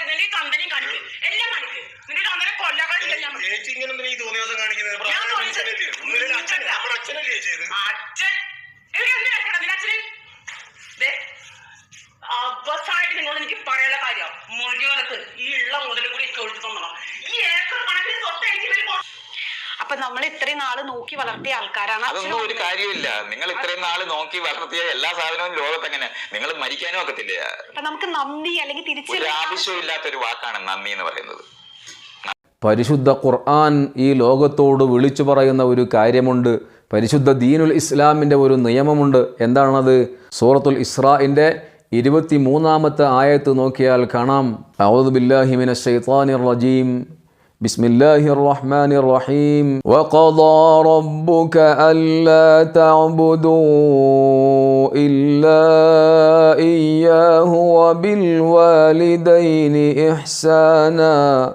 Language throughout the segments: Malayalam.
കാണിക്കുന്നെങ്കിൽ കമ്പനിയും കാണിക്കും എല്ലാം കാണിക്കും നിന്റെ കമ്പനി കാണിക്കും. ചേച്ചി ഇങ്ങനെ എന്തിനാ ഈ തോന്നിയ ദിവസം കാണിക്കുന്നത്? ഞാൻ നമ്മുടെ അച്ഛനല്ലേ? ചെയ്ത് അച്ഛൻ എനിക്ക് എന്ത് വെക്കണം നിന്റെ അച്ഛന് ദേ, അവസാനമായിട്ട് നിങ്ങളോട് എനിക്ക് പറയാനുള്ള കാര്യം മൊഴിയോരത്ത് ഈ ഉള്ള മുതലും കൂടി എനിക്ക് ഒഴിച്ചു തന്നണം ഈ ഏക്കർ കണക്കിന് സ്വത്ത് എനിക്ക് ഇവർ കൊ- അപ്പൊ നമ്മൾ ഇത്രയും നാൾ നോക്കി വളർത്തിയ ആൾക്കാരാണ്. അതൊന്നും ഒരു. കാര്യമില്ല. നിങ്ങൾ ഇത്രയും നാൾ നോക്കി വളർത്തിയ എല്ലാ സാധനവും ലോകത്ത് എങ്ങനെ നിങ്ങൾ മരിക്കാനും ഒക്കത്തില്ല? അപ്പൊ നമുക്ക് നന്ദി അല്ലെങ്കിൽ തിരിച്ചു ഒരു വാക്കാണ് നന്ദി എന്ന് പറയുന്നത്. പരിശുദ്ധ ഖുർആൻ ഈ ലോകത്തോട് വിളിച്ചു പറയുന്ന ഒരു കാര്യമുണ്ട്. പരിശുദ്ധ ദീനുൽ ഇസ്ലാമിന്റെ ഒരു നിയമമുണ്ട്. എന്താണത്? സൂറത്തുൽ ഇസ്രാഇന്റെ ഇരുപത്തി മൂന്നാമത്തെ ആയത്ത് നോക്കിയാൽ കാണാം. ഔദു ബില്ലാഹിമിന ഷൈത്താനിർ റജീം. بسم الله الرحمن الرحيم وقضى ربك ألا تعبدوا إلا إياه وبالوالدين إحسانا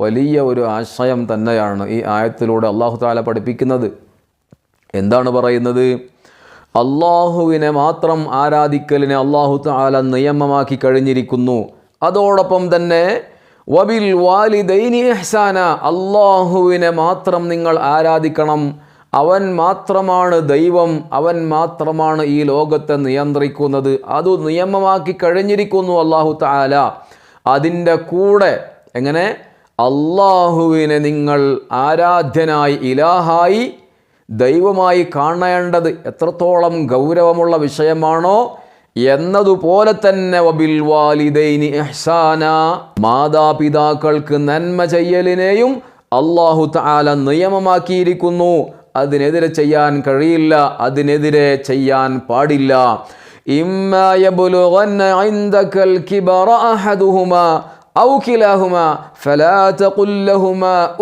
വലിയ ഒരു ആശയം തന്നെയാണ് ഈ ആയത്തിലൂടെ അള്ളാഹു താല പഠിപ്പിക്കുന്നത്. എന്താണ് പറയുന്നത്? അള്ളാഹുവിനെ മാത്രം ആരാധിക്കലിനെ അള്ളാഹു താല നിയമമാക്കി കഴിഞ്ഞിരിക്കുന്നു. അതോടൊപ്പം തന്നെ വബിൽ വാലിദൈനി ഇഹ്സാന അള്ളാഹുവിനെ മാത്രം നിങ്ങൾ ആരാധിക്കണം. അവൻ മാത്രമാണ് ദൈവം അവൻ മാത്രമാണ് ഈ ലോകത്തെ നിയന്ത്രിക്കുന്നത്. അത് നിയമമാക്കി കഴിഞ്ഞിരിക്കുന്നു അള്ളാഹു താല അതിന്റെ കൂടെ എങ്ങനെ? അള്ളാഹുവിനെ നിങ്ങൾ ആരാധ്യനായി ഇലാഹായി ദൈവമായി കാണേണ്ടത് എത്രത്തോളം ഗൗരവമുള്ള വിഷയമാണോ എന്നതുപോലെ തന്നെ വബിൽ വാലിദൈനി മാതാപിതാക്കൾക്ക് നന്മ ചെയ്യലിനെയും അള്ളാഹു താല നിയമമാക്കിയിരിക്കുന്നു. അതിനെതിരെ ചെയ്യാൻ കഴിയില്ല അതിനെതിരെ ചെയ്യാൻ പാടില്ല. ഇമ്മ യബ്ലുഗന്ന ഇൻദകൽ കിബറ അഹദുഹുമാ ഔ കിലാഹുമാ ഫലാ തഖുൽ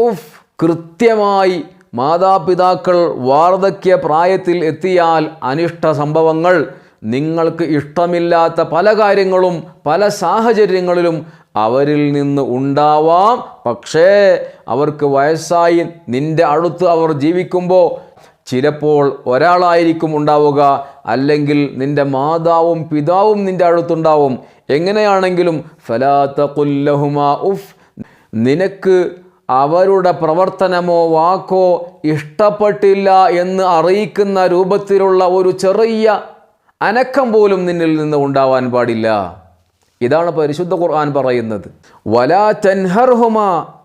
ഉഫ് കൃത്യമായി മാതാപിതാക്കൾ വാർദ്ധക്യ പ്രായത്തിൽ എത്തിയാൽ അനിഷ്ട സംഭവങ്ങൾ. നിങ്ങൾക്ക് ഇഷ്ടമില്ലാത്ത പല കാര്യങ്ങളും പല സാഹചര്യങ്ങളിലും അവരിൽ നിന്ന് ഉണ്ടാവാം. പക്ഷേ അവർക്ക് വയസ്സായി നിന്റെ അടുത്ത് അവർ ജീവിക്കുമ്പോൾ ചിലപ്പോൾ ഒരാളായിരിക്കും ഉണ്ടാവുക അല്ലെങ്കിൽ നിന്റെ മാതാവും പിതാവും നിന്റെ അടുത്തുണ്ടാവും. എങ്ങനെയാണെങ്കിലും ഫലാത്ത കുല്ലഹുമ ഉഫ് നിനക്ക് അവരുടെ പ്രവർത്തനമോ വാക്കോ ഇഷ്ടപ്പെട്ടില്ല എന്ന് അറിയിക്കുന്ന രൂപത്തിലുള്ള ഒരു ചെറിയ അനക്കം പോലും നിന്നിൽ നിന്ന് ഉണ്ടാവാൻ പാടില്ല. ഇതാണ് പരിശുദ്ധ ഖുർആൻ പറയുന്നത്. വലാ തൻഹർഹുമ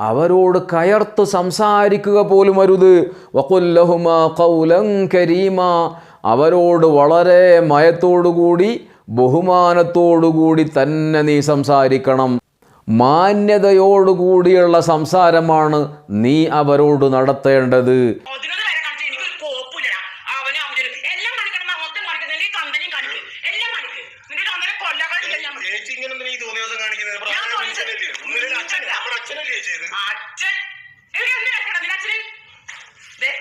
അവരോട് കയർത്ത് സംസാരിക്കുക പോലും അരുത്. വകുല്ലഹുമ കൗലം കരീമ അവരോട് വളരെ മയത്തോടുകൂടി ബഹുമാനത്തോടുകൂടി തന്നെ നീ സംസാരിക്കണം. മാന്യതയോടുകൂടിയുള്ള സംസാരമാണ് നീ അവരോട് നടത്തേണ്ടത് അതിനൊരു വരെ കാണിച്ചു എനിക്കൊരു കോപ്പില്ല അവനും അവനും എല്ലാം കാണിക്കണം മൊത്തം കാണിക്കുന്നെങ്കിൽ കമ്പനിയും കാണിക്കും എല്ലാം കാണിക്കും നിന്റെ കമ്പനി കൊല്ലകൾ എല്ലാം കാണിക്കും. ചേച്ചി ഇങ്ങനെ എന്തിനാ ഈ തോന്നിയ ദിവസം കാണിക്കുന്നത്. ഞാൻ പ്രാർത്ഥന തോന്നിയത് മനുഷ്യനല്ലേ? ഒന്നുമില്ല, അച്ഛൻ നമ്മുടെ അച്ഛനല്ലേ ചെയ്ത് അച്ഛൻ എനിക്ക് എന്ത് വെക്കണം നിന്റെ അച്ഛന് ദേ,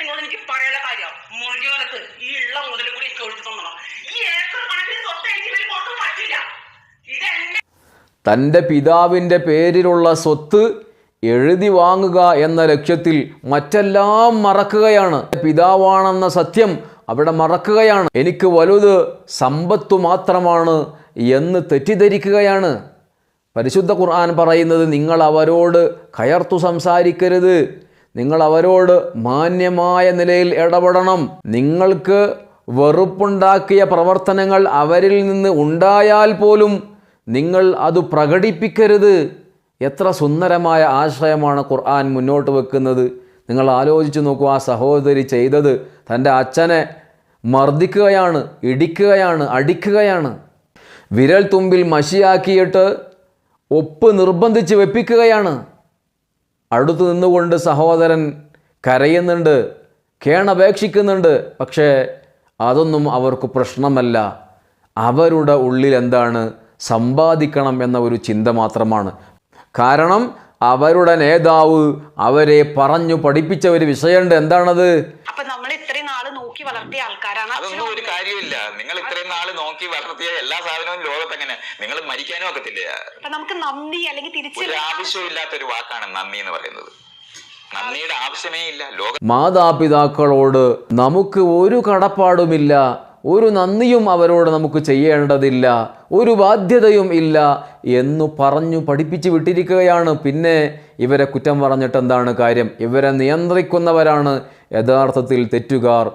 നിങ്ങളോട് എനിക്ക് പറയാനുള്ള കാര്യം. മൊഴിയോരത്ത് ഈ ഉള്ള മുതലും കൂടി എനിക്ക് ഒഴിച്ചു തന്നണം. ഈ ഏക്കർ കണക്കിന് സ്വത്ത് എനിക്ക് ഇവർ പറ്റില്ല. ഇതെന്റെ തന്റെ പിതാവിന്റെ പേരിലുള്ള സ്വത്ത് എഴുതി വാങ്ങുക എന്ന ലക്ഷ്യത്തിൽ മറ്റെല്ലാം മറക്കുകയാണ്. പിതാവാണെന്ന സത്യം അവിടെ മറക്കുകയാണ്. എനിക്ക് വലുത് സമ്പത്തു മാത്രമാണ് എന്ന് തെറ്റിദ്ധരിക്കുകയാണ്. പരിശുദ്ധ ഖുർആൻ പറയുന്നത് നിങ്ങൾ അവരോട് കയർത്തു സംസാരിക്കരുത്. നിങ്ങൾ അവരോട് മാന്യമായ നിലയിൽ ഇടപെടണം. നിങ്ങൾക്ക് വെറുപ്പുണ്ടാക്കിയ പ്രവർത്തനങ്ങൾ അവരിൽ നിന്ന് ഉണ്ടായാൽ പോലും നിങ്ങൾ അത് പ്രകടിപ്പിക്കരുത്. എത്ര സുന്ദരമായ ആശയമാണ് ഖുർആൻ മുന്നോട്ട് വെക്കുന്നത്. നിങ്ങൾ ആലോചിച്ച് നോക്കൂ ആ സഹോദരി ചെയ്തത് തന്റെ അച്ഛനെ മർദ്ദിക്കുകയാണ് ഇടിക്കുകയാണ് അടിക്കുകയാണ്. വിരൽ തുമ്പിൽ മഷിയാക്കിയിട്ട് ഒപ്പ് നിർബന്ധിച്ച് വെപ്പിക്കുകയാണ്. അടുത്തു നിന്നുകൊണ്ട് സഹോദരൻ കരയുന്നുണ്ട് കേണപേക്ഷിക്കുന്നുണ്ട്. പക്ഷേ അതൊന്നും അവർക്ക് പ്രശ്നമല്ല. അവരുടെ ഉള്ളിൽ എന്താണ്? സമ്പാദിക്കണം എന്ന ഒരു ചിന്ത മാത്രമാണ്. കാരണം അവരുടെ നേതാവ് അവരെ പറഞ്ഞു പഠിപ്പിച്ച ഒരു വിഷയമുണ്ട്. എന്താണത്? അപ്പൊ നമ്മൾ ഇത്രയും നാൾ നോക്കി വളർത്തിയ ആൾക്കാരാണ്. അതൊന്നും ഒരു കാര്യമില്ല. നിങ്ങൾ ഇത്രയും നാൾ നോക്കി വളർത്തിയ എല്ലാ സാധനവും ലോകത്ത് എങ്ങനെ നിങ്ങൾ മരിക്കാനും ഒക്കത്തില്ല? അപ്പൊ നമുക്ക് നന്ദി അല്ലെങ്കിൽ തിരിച്ചു ഒരു ആവശ്യമില്ലാത്ത ഒരു വാക്കാണ് നന്ദി എന്ന് പറയുന്നത്. നന്ദിയുടെ ആവശ്യമേ ഇല്ല. ലോക മാതാപിതാക്കളോട് നമുക്ക് ഒരു കടപ്പാടുമില്ല. ഒരു നന്ദിയും അവരോട് നമുക്ക് ചെയ്യേണ്ടതില്ല ഒരു ബാധ്യതയും ഇല്ല എന്നു പറഞ്ഞു പഠിപ്പിച്ചു വിട്ടിരിക്കുകയാണ്. പിന്നെ ഇവരെ കുറ്റം പറഞ്ഞിട്ട് എന്താണ് കാര്യം? ഇവരെ നിയന്ത്രിക്കുന്നവരാണ് യഥാർത്ഥത്തിൽ തെറ്റുകാർ